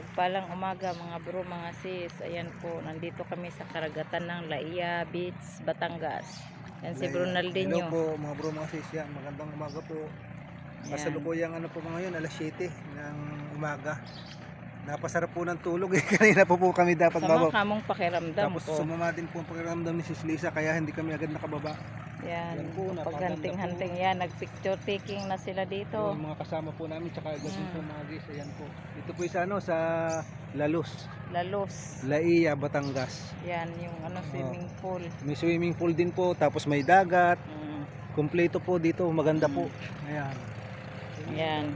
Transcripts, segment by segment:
Mapagpalang umaga mga bro, mga sis. Ayan po, nandito kami sa karagatan ng Laia Beach, Batangas. Yan si Hello Bronaldinho. po mga bro mga sis yan. Magandang umaga po. Yan. Kasalukuyang ano po mga ngayon, alas 7 ng umaga. Napasarap po ng tulog eh. Kanina po po kami dapat Sama baba. kamong pakiramdam Tapos ko. sumama din po ang pakiramdam ni Sis Lisa kaya hindi kami agad nakababa. Yan, paghanting-hanting yan. Nag-picture taking na sila dito. Yung mga kasama po namin tsaka agad din Mm. po mga guys. Ayan po. Dito po sa ano sa Lalos, Lalos. Laia, Batangas. Yan, yung ano, swimming pool. May swimming pool din po tapos may dagat. Mm. Kompleto po dito, maganda Mm. po. Ayan. Yan.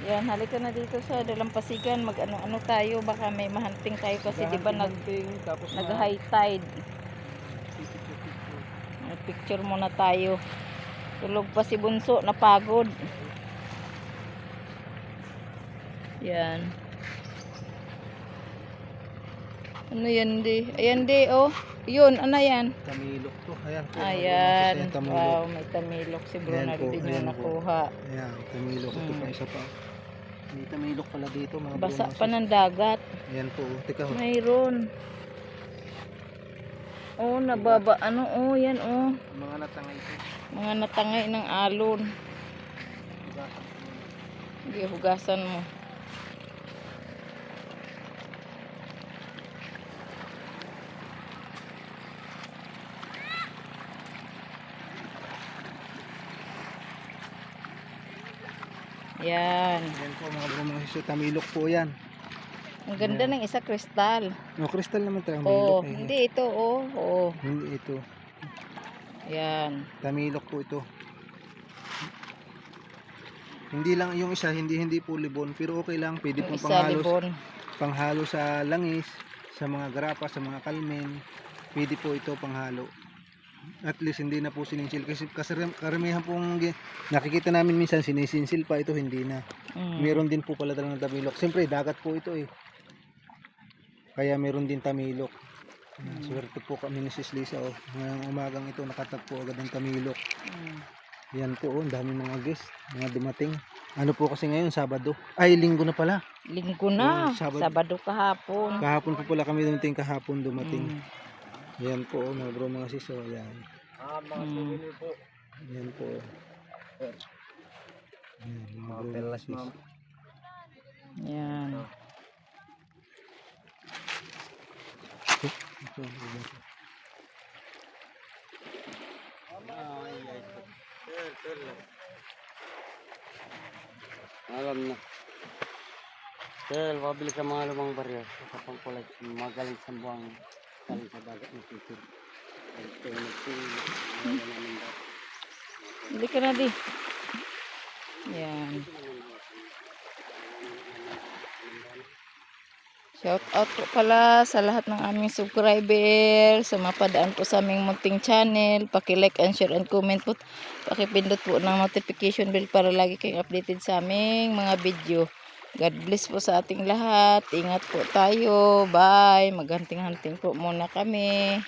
Yan, halika na dito sa Dalampasigan. Mag-ano-ano tayo. Baka may mahanting tayo kasi di ba nag, tapos nag high tide. Picture muna tayo. Tulog pa si Bunso, napagod. Yan. Ano yan di? Ayan di, oh. Yun, ano yan? Tamilok to. Ayan po. Ayan. Ayan, tamilok. Wow, may tamilok si Bronaldinho ayan po. nakuha. Ayan, tamilok. Ito Mm. pa isa pa. May tamilok pala dito mga Basa pa ng dagat. Ayan po. Teka ho. Mayroon. Oh, nababa. Ano, oh, yan, oh. Mga natangay ito. Mga natangay ng alon. Sige, hugasan mo. Yan. Ayan po mga bro mga. Tamilok po yan. Ang ganda ng isa kristal. No, kristal naman tayo. Oh, eh. hindi ito, oh. Oh, Hindi ito. yan. Tamilok po ito. Hindi lang yung isa, hindi hindi po libon, pero okay lang, pwede Yung pong panghalo, libon. panghalo sa langis, sa mga grapa, sa mga kalmen. Pwede po ito panghalo. At least hindi na po sininsil kasi kasi karamihan pong nakikita namin minsan sinisinsil pa ito hindi na. Mm. Meron din po pala talagang tamilok. Siyempre dagat po ito eh. Kaya meron din tamilok. Mm. Swerte po kami ni Sis Lisa oh. Ngayong umagang ito nakatagpo agad ng tamilok. Mm. Yan po, oh, dami mga guest, mga dumating. Ano po kasi ngayon, Sabado. Ay, Linggo na pala. Linggo na. Oh, Sabado. Sabado kahapon. Kahapon po pala kami dumating, kahapon dumating. Mm. Yan po, oh, mga bro, mga sis, oh, yan. Mm. Yan po. Yan, mga bro, mga sis. Yan. Ito, ito. Alam na. Sel, pabili ka mga lumang barya sa pangkulay. Magaling sa buwang galing sa dagat ng dapat. Hindi ka na di. Yan. Shout out po pala sa lahat ng aming subscriber, sa mapadaan po sa aming munting channel. Paki-like and share and comment po. Pakipindot po ng notification bell para lagi kayong updated sa aming mga video. God bless po sa ating lahat. Ingat po tayo. Bye. Maghanting-hanting po muna kami.